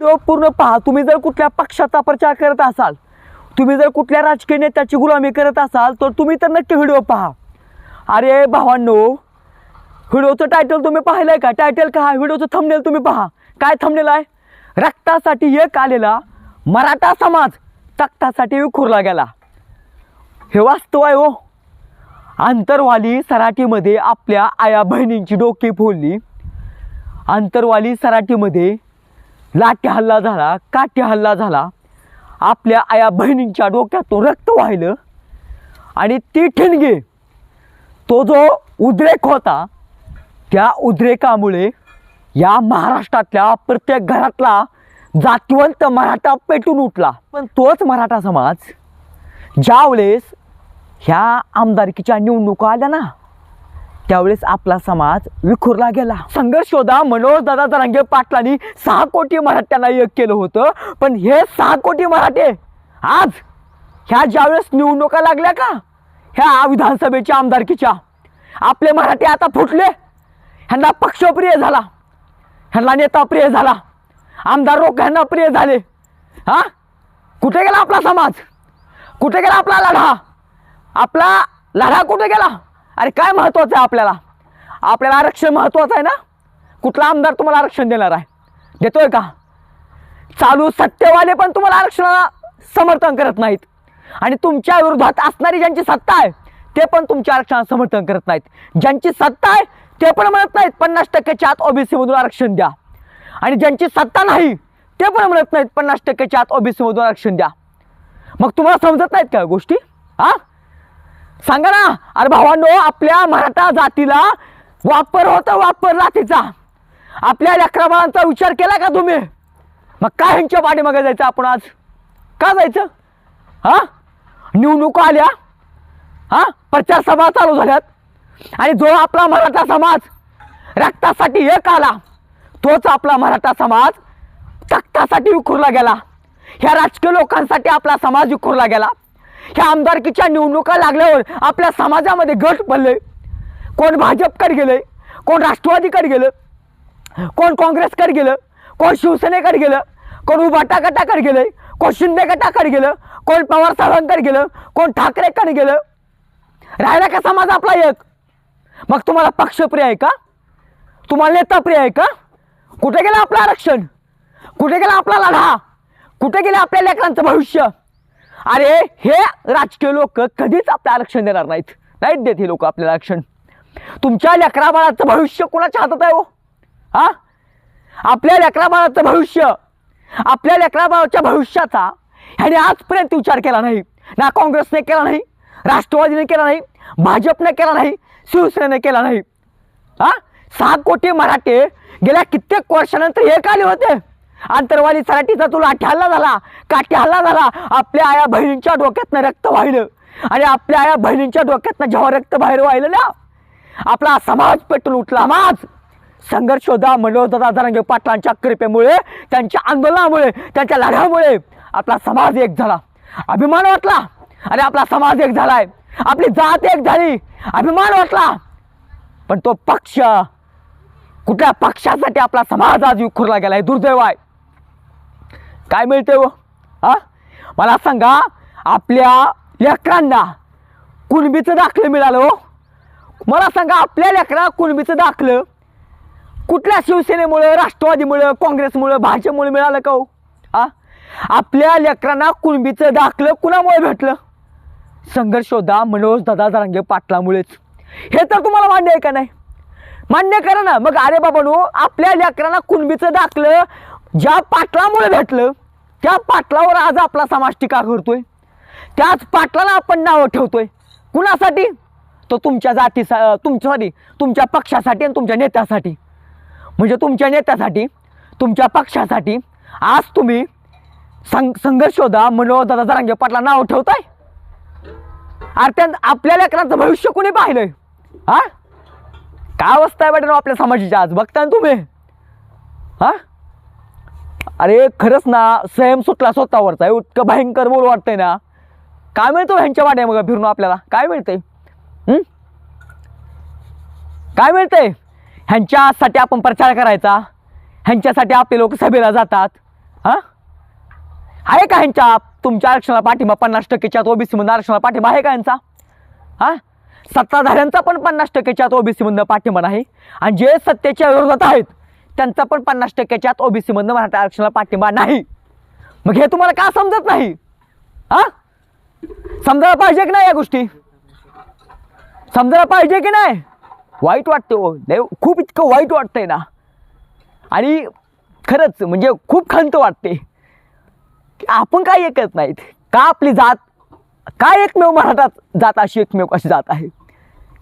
Video पूर्ण पहा तुम्ही जर कुठल्या पक्षाचा प्रचार करत असाल तुम्ही जर कुठल्या राजकीय नेत्याची गुलामी करत असाल तर तुम्ही तर नक्की व्हिडिओ पहा. अरे भावांनो व्हिडिओचं टायटल तुम्ही पाहिलं आहे का? टायटल का व्हिडिओचं थंबनेल तुम्ही पहा. काय थंबनेल आहे? रक्तासाठी एक आलेला मराठा समाज तक्तासाठी विखुरला गेला. हे वास्तव आहे हो. आंतरवाली सराटीमध्ये आपल्या आया बहिणींची डोकी फोडली. आंतरवाली सराटीमध्ये लाठी हल्ला झाला काठी हल्ला झाला. आपल्या आया बहिणींच्या डोक्यातून रक्त वाहिलं. आणि ती ठिणगी तो जो उद्रेक होता त्या उद्रेकामुळे या महाराष्ट्रातल्या प्रत्येक घरातला जातिवंत मराठा पेटून उठला. पण तोच मराठा समाज ज्यावेळेस ह्या आमदारकीच्या निवडणुका आल्या ना त्यावेळेस आपला समाज विखुरला गेला. संघर्ष शोधा मनोज दादा जरांगे पाटलांनी सहा कोटी मराठ्यांना एक केलं होतं. पण हे सहा कोटी मराठे आज ह्या ज्यावेळेस निवडणुका लागल्या का? ह्या विधानसभेच्या आमदारकीच्या. आपले मराठे आता फुटले. ह्यांना पक्षप्रिय झाला. ह्यांना नेता प्रिय झाला. आमदार लोक ह्यांना प्रिय झाले. हा? कुठे गेला आपला समाज? कुठे गेला आपला लढा? आपला लढा कुठे गेला? अरे काय महत्त्वाचं आहे आपल्याला? आपल्याला आरक्षण महत्त्वाचं आहे ना? कुठला आमदार तुम्हाला आरक्षण देणार आहे? देतोय का? चालू सत्तेवाले पण तुम्हाला आरक्षणाला समर्थन करत नाहीत. आणि तुमच्या विरोधात असणारी ज्यांची सत्ता आहे ते पण तुमच्या आरक्षणाला समर्थन करत नाहीत. ज्यांची सत्ता आहे ते पण म्हणत नाहीत पन्नास टक्क्याच्या आत ओबीसीमधून आरक्षण द्या. आणि ज्यांची सत्ता नाही ते पण म्हणत नाहीत पन्नास टक्क्याच्या आत ओबीसीमधून आरक्षण द्या. मग तुम्हाला समजत नाहीत का गोष्टी? हा? सांगा ना. अरे भावांनो आपल्या मराठा जातीला वापर होता वापर जातीचा आपल्या लेकरा विचार केला का तुम्ही? मग काय ह्यांच्या पाठीमागे जायचं आपण आज? का जायचं? हा? निवडणुका आल्या. हा? प्रचार सभा चालू झाल्यात. आणि जो आपला मराठा समाज रक्तासाठी एक आला तोच आपला मराठा समाज तख्तासाठी विखुरला गेला. ह्या राजकीय लोकांसाठी आपला समाज विखुरला गेला. ह्या आमदारकीच्या निवडणुका लागल्यावर आपल्या समाजामध्ये गट पडले कोण भाजपकडे गेलं कोण राष्ट्रवादीकडे गेलं कोण काँग्रेसकडे गेलं कोण शिवसेनेकडे गेलं कोण उभाटा गटाकडे गेलं कोण शिंदे गटाकडे गेलं कोण पवार साहेबांकडे गेलं कोण ठाकरेकडे गेलं. राहिला का समाज आपला एक? मग तुम्हाला पक्षप्रिय आहे का? तुम्हाला नेताप्रिय आहे का? कुठे गेलं आपलं आरक्षण? कुठे गेला आपला लढा? कुठे गेलं आपल्या लेकरांचं भविष्य? अरे हे राजकीय लोक कधीच आपलं आरक्षण देणार नाहीत. नाहीत देत हे लोक आपल्याला आरक्षण. तुमच्या लेकरा बाळाचं भविष्य कोणाच्या हातात आहे हो? हा? आपल्या लेकरा बाळाचं भविष्य आपल्या लेकरा बाळाच्या भविष्याचा ह्याने आजपर्यंत विचार केला नाही. ना काँग्रेसने केला नाही राष्ट्रवादीने केला नाही भाजपने केला नाही शिवसेनेने केला नाही. हा? सहा कोटी मराठे गेल्या कित्येक वर्षानंतर एक आले होते आंतरवाली सराटीचा तुला लाठी हल्ला झाला. काठी हल्ला झाला? आपल्या आया बहिणींच्या डोक्यातनं रक्त वाहिलं. आणि आपल्या आया बहिणींच्या डोक्यातनं जेव्हा रक्त बाहेर वाहिलं ना आपला समाज पेटून उठला. समाज! संघर्ष होता मनोजदादा जरांगे पाटलांच्या कृपेमुळे त्यांच्या आंदोलनामुळे त्यांच्या लढ्यामुळे आपला समाज एक झाला. अभिमान वाटला. अरे आपला समाज एक झालाय. आपली जात एक झाली. अभिमान वाटला. पण तो पक्ष कुठल्या पक्षासाठी आपला समाज आज विखुरला गेलाय? दुर्दैव आहे. काय मिळते हो? हा? मला सांगा आपल्या लेकरांना कुणबीचं दाखलं मिळालं हो? मला सांगा आपल्या लेकरा कुणबीचं दाखलं कुठल्या शिवसेनेमुळं राष्ट्रवादीमुळं काँग्रेसमुळं भाजपमुळे मिळालं का हो? हा? आपल्या लेकरांना कुणबीचं दाखलं कुणामुळे भेटलं? संघर्ष मनोज दादा जरांगे पाटलामुळेच. हे तर तुम्हाला मान्य आहे का नाही? मान्य करा ना. मग अरे बाबानो आपल्या लेकरांना कुणबीचं दाखलं ज्या पाटलामुळे भेटलं त्या पाटलावर आज आपला समाज टीका करतोय. त्याच पाटलाला आपण नावं ठेवतोय. कुणासाठी? तो तुमच्या जाती तुमच्यासाठी तुमच्या पक्षासाठी आणि तुमच्या नेत्यासाठी. म्हणजे तुमच्या नेत्यासाठी तुमच्या पक्षासाठी आज तुम्ही संघ संघर्ष होता मनोज दादा जरांगे पाटला नाव ठेवताय? अरे त्या आपल्या लेकरांचं भविष्य कोणी पाहिलंय? हा? काय अवस्था आहे वाटेल आपल्या समाजाची आज? बघताय ना तुम्ही? हा? अरे खरंच ना संयम सुटला स्वतःवरचा. इतकं भयंकर बोल वाटतंय ना. काय मिळतो ह्यांच्या वाट्या मग फिरून आपल्याला? काय मिळतंय? काय मिळतंय? ह्यांच्यासाठी आपण प्रचार करायचा? ह्यांच्यासाठी आपले लोक सभेला जातात? हा? आहे का ह्यांच्या तुमच्या आरक्षणाला पाठिंबा? पन्नास टक्केच्या ओबीसीमधून आरक्षणाला पाठिंबा आहे का यांचा हा? सत्ताधाऱ्यांचा पण पन्नास टक्केच्या ओबीसीमधून पाठिंबा नाही. आणि जे सत्तेच्या विरोधात आहेत त्यांचा पण पन्नास टक्क्याच्या ओबीसी मधनं मराठा आरक्षणाला पाठिंबा नाही. मग हे तुम्हाला का समजत नाही? हा? समजायला पाहिजे की नाही या गोष्टी? समजायला पाहिजे की नाही? वाईट वाटते हो. लय खूप इतकं वाईट वाटतंय ना. आणि खरंच म्हणजे खूप खंत वाटते. की आपण काय ऐकत नाहीत. का आपली जात काय एकमेव मराठा जात अशी एकमेव अशी जात आहे?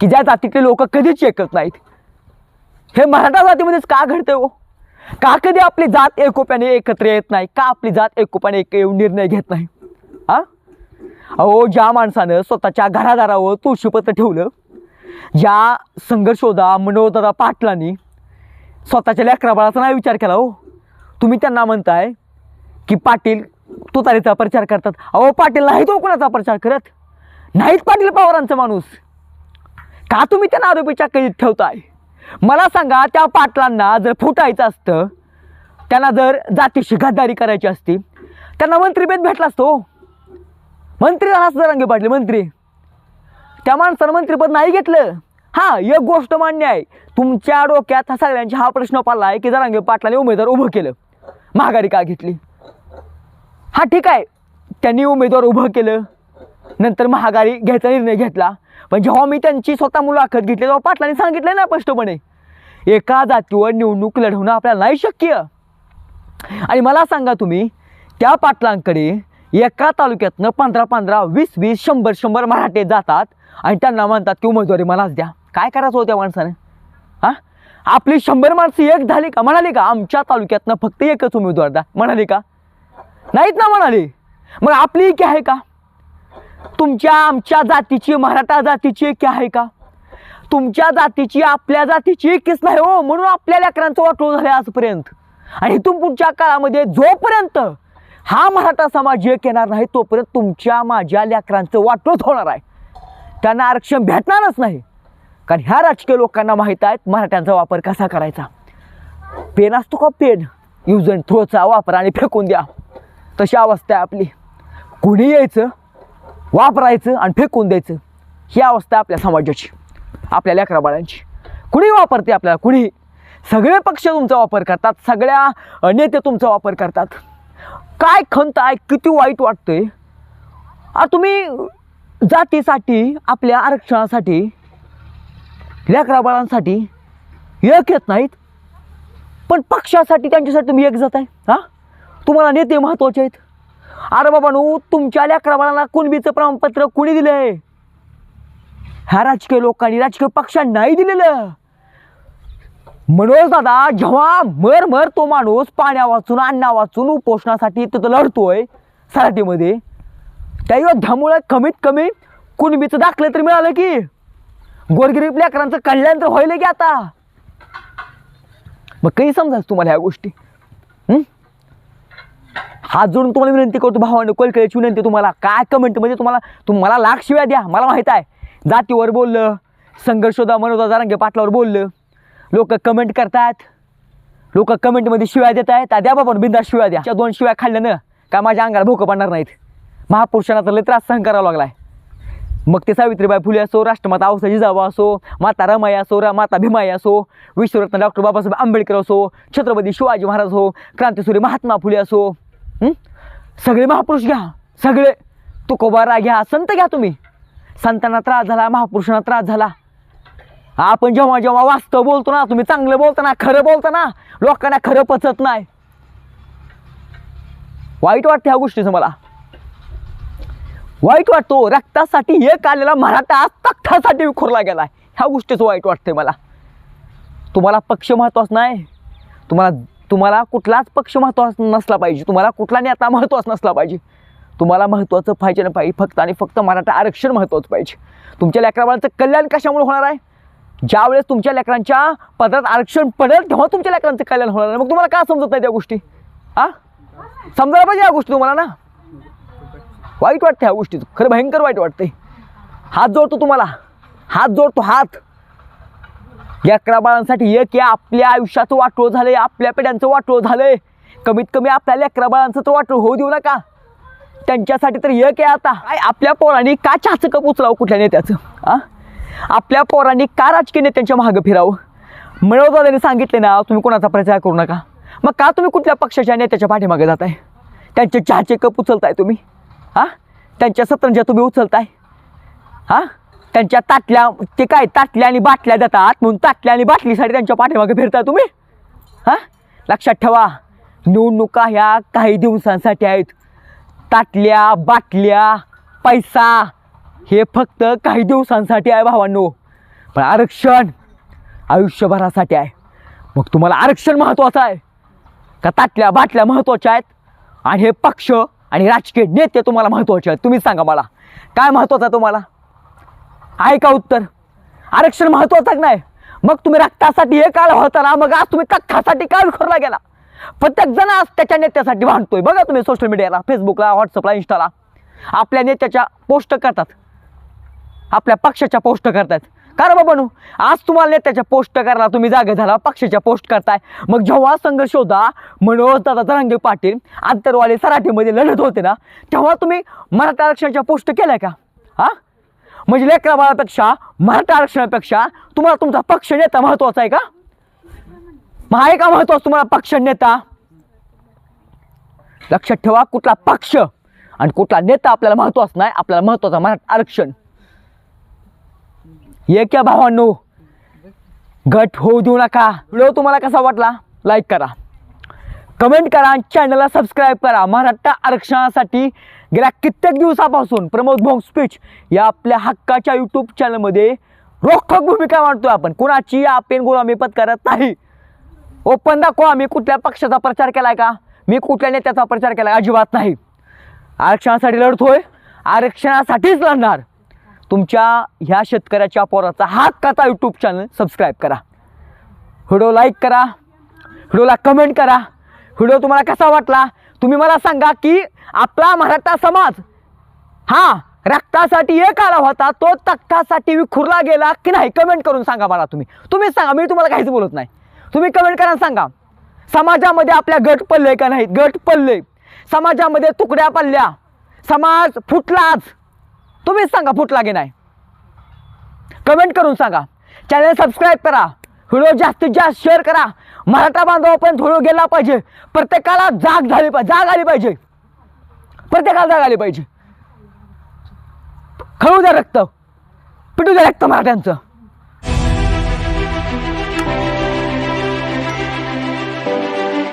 की ज्या जातीतले लोक कधीच ऐकत नाहीत. हे मराठा जातीमध्येच का घडतं हो? का कधी आपली जात एकोप्याने एकत्र येत नाही? का आपली जात एकोप्याने एक येऊन निर्णय घेत नाही? हा? अहो ज्या माणसानं स्वतःच्या घरादारावर तुळशीपत्र ठेवलं ज्या संघर्षोदा मनोदा पाटलांनी स्वतःच्या लेकराबाळाचा नाही विचार केला हो? तुम्ही त्यांना म्हणताय की पाटील तुतारीचा प्रचार करतात. अहो पाटील नाही तो हो कोणाचा प्रचार करत. नाहीत पाटील पवारांचा माणूस. का तुम्ही त्यांना आरोपीच्या कैद ठेवताय? मला सांगा त्या पाटलांना जर फुटायचं असतं त्यांना जर जातीशी गद्दारी करायची असती त्यांना मंत्रीभेद भेटला असतो. मंत्री झाला असतं रंगे पाटले मंत्री. त्या माणसानं मंत्रीपद नाही घेतलं. हां एक गोष्ट मान्य आहे. तुमच्या डोक्यात हा सगळ्यांचा हा प्रश्न पडला आहे की जरांगे पाटलाने उमेदवार उभं केलं महागारी का घेतली? हा ठीक आहे. त्यांनी उमेदवार उभं केलं नंतर महागारी घ्यायचा निर्णय घेतला. पण जेव्हा मी त्यांची स्वतः मुलाखत घेतली तेव्हा पाटलांनी सांगितलं ना स्पष्टपणे एका जातीवर निवडणूक लढवणं आपल्याला नाही शक्य. आणि मला सांगा तुम्ही त्या पाटलांकडे एका तालुक्यातनं पंधरा पंधरा वीस वीस शंभर शंभर मराठे जातात आणि त्यांना म्हणतात की उमेदवारी मलाच द्या. काय करायचं होत्या माणसाने? हां? आपली शंभर माणसं एक झाली का? म्हणाली का? आमच्या तालुक्यातनं फक्त एकच उमेदवार द्या. म्हणाली का? नाहीत ना म्हणाली. मग आपली एकी आहे का? तुमच्या आमच्या जातीची मराठा जातीची एकी आहे का? तुमच्या जातीची आपल्या जातीची एकीच नाही हो म्हणून आपल्या लेकरांचं वाटोळ झालं आजपर्यंत. आणि इथून पुढच्या काळामध्ये जोपर्यंत हा मराठा समाज एक येणार नाही तोपर्यंत तुमच्या माझ्या लेकरांचं वाटोळ होणार आहे. त्यांना आरक्षण भेटणारच नाही. कारण ह्या राजकीय लोकांना माहीत आहेत मराठ्यांचा वापर कसा करायचा. पेन असतो का पेन? यूज अँड थ्रोचा वापर आणि फेकून द्या. तशी अवस्था आहे आपली. कुणी यायचं? वापरायचं आणि फेकून द्यायचं ही अवस्था आपल्या समाजाची आपल्या लेकरा बाळांची. कुणी वापरते आपल्याला? कुणी? सगळे पक्ष तुमचा वापर करतात सगळ्या नेते तुमचा वापर करतात. काय खंत आहे? किती वाईट वाटतंय? आ तुम्ही जातीसाठी आपल्या आरक्षणासाठी लेकरा बाळांसाठी एक येत नाहीत. पण पक्षासाठी त्यांच्यासाठी तुम्ही एक जात आहे हां? तुम्हाला नेते महत्त्वाचे आहेत. अरे बाबांनो तुमच्या लेकराबाळांना कुणबीचं प्रमाणपत्र कुणी दिलं आहे ह्या राजकीय लोकांनी राजकीय पक्षांनाही नाही दिलेलं. मनोज दादा जेव्हा मर मर तो माणूस पाण्या वाचून अन्ना वाचून उपोषणासाठी तिथं लढतोय सराटीमध्ये त्या योद्ध्यामुळे कमीत कमी कुणबीचं दाखलं तर मिळालं की. गोरगरीब लेकरांचं कल्याण तर होईल की आता. मग काही समजायचं तुम्हाला ह्या गोष्टी? हात जोडून तुम्हाला विनंती करतो भावाने कळकळीची विनंती तुम्हाला. काय कमेंटमध्ये म्हणजे तुम्हाला तुम्हाला लाख शिव्या द्या. मला माहीत आहे. जातीवर बोललं संघर्षोदा मनोदा जारांगे पाटलावर बोललं. लोक कमेंट करतात. लोक कमेंटमध्ये शिव्या देत आहेत. त्या द्या बाबा बिंदा शिव्या द्या. दोन शिव्या खाल्ल्यानं का माझ्या अंगाला भोकं पडणार नाहीत. महापुरुषांना तर लय त्रास सहन करावा लागलाय. मग ते सावित्रीबाई फुले असो राष्ट्रमाता औसा जिजाबा असो माता रमाई असो रा माता भीमाई असो विश्वरत्न डॉक्टर बाबासाहेब आंबेडकर असो छत्रपती शिवाजी महाराज हो क्रांतीसुरी महात्मा फुले असो सगळे महापुरुष घ्या. सगळे. तुकोबारा घ्या. संत घ्या तुम्ही. संतांना त्रास झाला महापुरुषांना त्रास झाला. आपण जेव्हा जेव्हा वास्तव बोलतो ना तुम्ही चांगलं बोलता ना खरं बोलता ना लोकांना खरं पचत नाही. वाईट वाटतं ह्या गोष्टीचं मला. वाईट वाटतो. रक्तासाठी एक आलेला मराठा आज तख्तासाठी विखुरला गेला ह्या गोष्टीचं वाईट वाटतंय मला. तुम्हाला पक्ष महत्वाचं नाही. तुम्हाला तुम्हाला कुठलाच पक्ष महत्त्वाचा नसला पाहिजे. तुम्हाला कुठला नेता महत्त्वाचा नसला पाहिजे. तुम्हाला महत्त्वाचं पाहिजे ना पाहिजे फक्त आणि फक्त मराठा आरक्षण महत्त्वाचं पाहिजे. तुमच्या लेकराबाळाचं कल्याण कशामुळे होणार आहे? ज्यावेळेस तुमच्या लेकरांच्या पदरात आरक्षण पडेल तेव्हा तुमच्या लेकरांचं कल्याण होणार आहे. मग तुम्हाला का समजत नाही त्या गोष्टी? हां समजायला पाहिजे या गोष्टी तुम्हाला ना? वाईट वाटतं ह्या गोष्टीचं. खरं भयंकर वाईट वाटते हात जोडतो तुम्हाला. हात जोडतो हात. या बाळांसाठी एक या आपल्या आयुष्याचं वाटोळ झालंय आपल्या पिढ्यांचं वाटोळ झालंय. कमीत कमी आपल्या लेकरा बाळांचं तर वाटोळ होऊ देऊ नका. त्यांच्यासाठी तर एक आहे आता. आपल्या पोरांनी का चहाचं कप उचलावं कुठल्या नेत्याचं? हां आपल्या पोरांनी का राजकीय नेत्यांच्या मागं फिरावं? मिळवदादांनी सांगितले ना तुम्ही कोणाचा प्रचार करू नका. मग का तुम्ही कुठल्या पक्षाच्या नेत्याच्या पाठीमागे जाताय? त्यांचे चहाचे कप उचलताय तुम्ही. हां त्यांच्या सतरंज्या तुम्ही उचलताय. हां त्यांच्या ताटल्या ते काय ताटल्या आणि बाटल्या देतात? म्हणून ताटल्या आणि बाटलीसाठी त्यांच्या पाठीमागे फिरता तुम्ही? हां? लक्षात ठेवा. निवडणुका ह्या काही दिवसांसाठी आहेत. ताटल्या बाटल्या पैसा हे फक्त काही दिवसांसाठी आहे भावांनो. पण आरक्षण आयुष्यभरासाठी आहे. मग तुम्हाला आरक्षण महत्त्वाचं आहे. का ताटल्या बाटल्या महत्त्वाच्या आहेत? आणि हे पक्ष आणि राजकीय नेते तुम्हाला महत्त्वाचे आहेत. तुम्हीच सांगा मला. काय महत्त्वाचं आहे तुम्हाला? आहे का उत्तर? आरक्षण महत्त्वाचं की नाही? मग तुम्ही रक्तासाठी हे काळ होता ना मग आज तुम्ही कथ्थासाठी काळ खोरला गेला? प्रत्येक जण आज त्याच्या नेत्यासाठी भांडतोय. बघा तुम्ही सोशल मीडियाला फेसबुकला व्हॉट्सअपला इंस्टाला आपल्या नेत्याच्या पोस्ट करतात. आपल्या पक्षाच्या पोस्ट करतात. कारण बाबानू आज तुम्हाला नेत्याच्या पोस्ट करायला तुम्ही जागे झाला पक्षाच्या पोस्ट करताय. मग जेव्हा संघर्ष होता मनोज दादा तरंगे पाटील आंतरवाले सराठीमध्ये लढत होते ना तेव्हा तुम्ही मराठा आरक्षणाच्या पोस्ट केल्या का? हां? म्हणजे लेकरा बाळापेक्षा मराठा आरक्षणापेक्षा तुम्हाला तुमचा पक्ष नेता महत्त्वाचा आहे का? मग आहे का महत्त्वाचा तुम्हाला पक्ष नेता? लक्षात ठेवा कुठला पक्ष आणि कुठला नेता आपल्याला महत्त्वाचा नाही आपल्याला महत्त्वाचा मराठा आरक्षण. एक या भावांनो गट होऊ देऊ नका. व्हिडिओ तुम्हाला कसा वाटला? लाईक करा. कमेंट करा आणि चॅनलला सबस्क्राईब करा. मराठा आरक्षणासाठी गेल्या कित्येक दिवसापासून प्रमोद भोंग स्पीच या आपल्या हक्काच्या यूट्यूब चॅनलमध्ये रोखोक भूमिका मांडतोय आपण. कुणाची आपण गुलामी पत्करत नाही. ओपन दाखव आम्ही कुठल्या पक्षाचा प्रचार केलाय का? मी कुठल्या नेत्याचा प्रचार केला अजिबात नाही. आरक्षणासाठी लढतोय. आरक्षणासाठीच लढणार. तुमच्या ह्या शेतकऱ्याच्या पोराचा हक्काचा यूट्यूब चॅनल सबस्क्राईब करा. व्हिडिओ लाईक करा. व्हिडिओला कमेंट करा. व्हिडिओ तुम्हाला कसा वाटला? तुम्ही मला सांगा की आपला मराठा समाज हा रक्तासाठी एक आला होता तो तख्तासाठी विखुरला गेला की नाही? कमेंट करून सांगा मला तुम्ही. तुम्हीच सांगा मी तुम्हाला काहीच बोलत नाही. तुम्ही कमेंट करा सांगा. समाजामध्ये आपल्या गट पडले का नाहीत? गट पडले समाजामध्ये तुकड्या पडल्या. समाज फुटलाच तुम्हीच सांगा फुटला की नाही. कमेंट करून सांगा. चॅनल सबस्क्राईब करा. व्हिडिओ जास्तीत जास्त शेअर करा. मराठा बांधव पण थोडं गेला पाहिजे. प्रत्येकाला जाग झाली पाहिजे जाग आली पाहिजे. प्रत्येकाला जाग आली पाहिजे. खळू द्या रक्त. पिटू द्या रक्त मराठ्यांचं.